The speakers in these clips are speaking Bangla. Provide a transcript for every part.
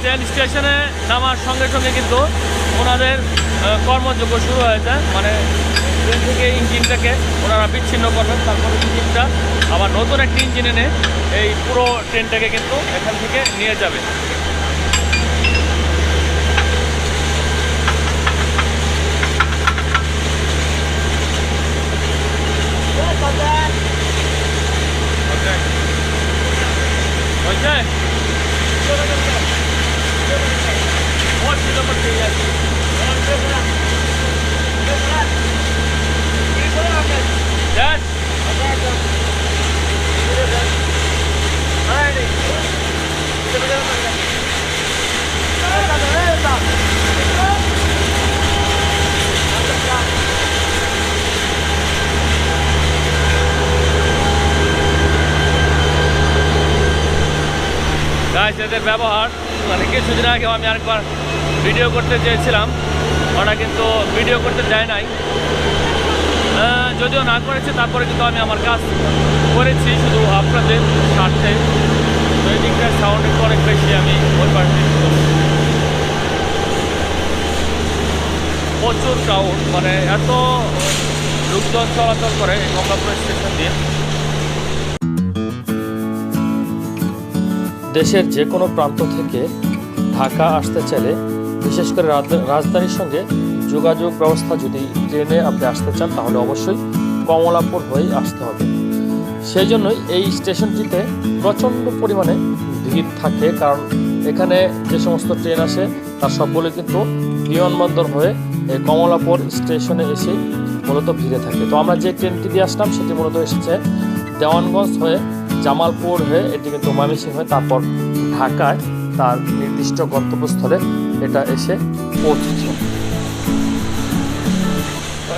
ট্রেন স্টেশনে নামার সঙ্গে সঙ্গে কিন্তু ওনাদের কর্মযোগ্য শুরু হয়েছে। মানে ট্রেন থেকে ইঞ্জিনটাকে ওনারা বিচ্ছিন্ন করবেন, তারপরে ইঞ্জিনটা আবার নতুন একটি ইঞ্জিন এনে এই পুরো ট্রেনটাকে কিন্তু এখান থেকে নিয়ে যাবে। গাছ এদের ব্যবহার মানে কিছুদিন আগে আমি আরেকবার ভিডিও করতে চেয়েছিলাম, ওরা কিন্তু ভিডিও করতে দেয় নাই। যদিও না করেছে, তারপরে কিন্তু আমি আমার কাজ করেছি শুধু আপনাদের স্বার্থে তো সাউন্ড একটু অনেক বেশি আমি ওই একটু প্রচুর সাউন্ড মানে এত লোকজন চলাচল করে এই গঙ্গাপুর স্টেশন দিয়ে। দেশের যে কোনো প্রান্ত থেকে ঢাকা আসতে চাইলে বিশেষ করে রাজ- রাজধানীর সঙ্গে যোগাযোগ ব্যবস্থা যদি ট্রেনে আপনি আসতে চান, তাহলে অবশ্যই কমলাপুর হয়েই আসতে হবে। সেই জন্যই এই স্টেশনটিতে প্রচণ্ড পরিমাণে ভিড় থাকে, কারণ এখানে যে সমস্ত ট্রেন আসে, তার সবগুলো কিন্তু বিমানবন্দর হয়ে এই কমলাপুর স্টেশনে এসে মূলত ভিড়ে থাকে। তো আমরা যে ট্রেনটি দিয়ে আসলাম, সেটি মূলত এসেছে দেওয়ানগঞ্জ হয়ে জামালপুর হয়ে, এটি কিন্তু ময়মনসিংহ হয়ে, তারপর ঢাকায় তার নির্দিষ্ট গন্তব্যস্থলে এটা এসে পৌঁছেছে।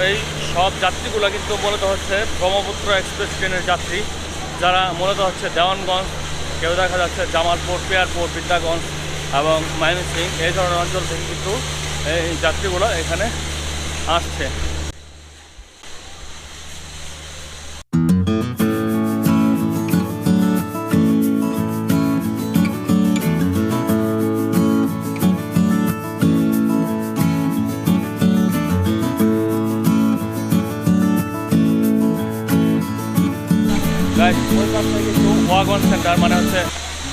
এই সব যাত্রীগুলো কিন্তু মূলত হচ্ছে ব্রহ্মপুত্র এক্সপ্রেস ট্রেনের যাত্রী, যারা মূলত হচ্ছে দেওয়ানগঞ্জ, কেউ দেখা যাচ্ছে জামালপুর, পেয়ারপুর, বিদ্যাগঞ্জ এবং ময়মনসিং এই ধরনের অঞ্চল থেকে কিন্তু এই যাত্রীগুলো এখানে আসছে। ওয়াগন সেন্টার মানে হচ্ছে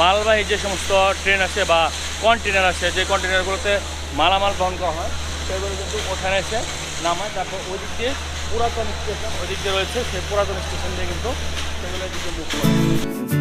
মালবাহী যে সমস্ত ট্রেন আছে বা কন্টেনার আছে যে কন্টেনারগুলোতে মালামাল বহন করা হয়, সেগুলো কিন্তু ওখানে এসে নামায়। তারপর ওই দিক দিয়ে পুরাতন স্টেশন ওই দিক দিয়ে রয়েছে সেই পুরাতন স্টেশন দিয়ে কিন্তু সেগুলো কিন্তু